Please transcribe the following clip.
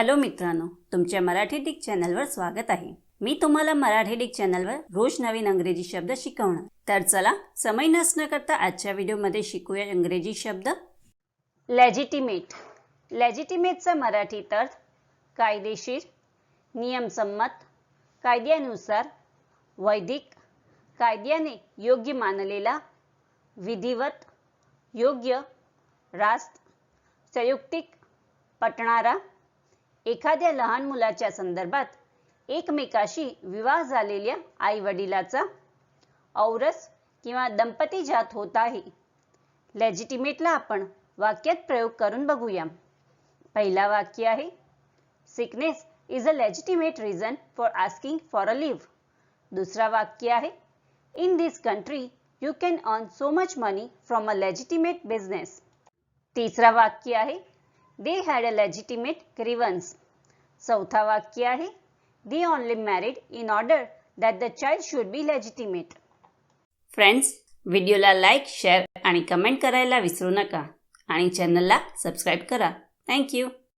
Hello मित्रांनो तुमच्या Marathi Dick चॅनलवर स्वागत आहे. मी तुम्हाला मराठी डिक चॅनलवर रोज नवीन अंग्रेजी शब्द शिकवणार. तर चला समय नसणं करता आजच्या व्हिडिओमध्ये शिकूया इंग्रजी शब्द. लॅजिटिमेट लॅजिटिमेटचा मराठीत अर्थ कायदेशीर नियमसंमत कायद्यानुसार वैदिक कायद्याने योग्य मानलेला विधिवत योग्य रास्त संयुक्तिक पटणारा एखाद्या लहान मुलाच्या संदर्भात एकमेकाशी विवाह झालेल्या आई वडिलाचा औरस किंवा दंपती जात होत आहे. लेजिटिमेटला आपण वाक्यात प्रयोग करून बघूया. पहिला वाक्य आहे sickness is a legitimate reason for asking for a leave दुसरा वाक्य आहे in this country you can earn so much money from a legitimate business तिसरा वाक्य आहे दे हॅड अ लेजिटिमेट ग्रीवन्स चौथा वाक्य आहे. The only married in order that the child should be legitimate friends व्हिडिओला लाईक शेअर आणि comment करायला विसरू नका. आणि चॅनलला सबस्क्राईब करा. थँक्यू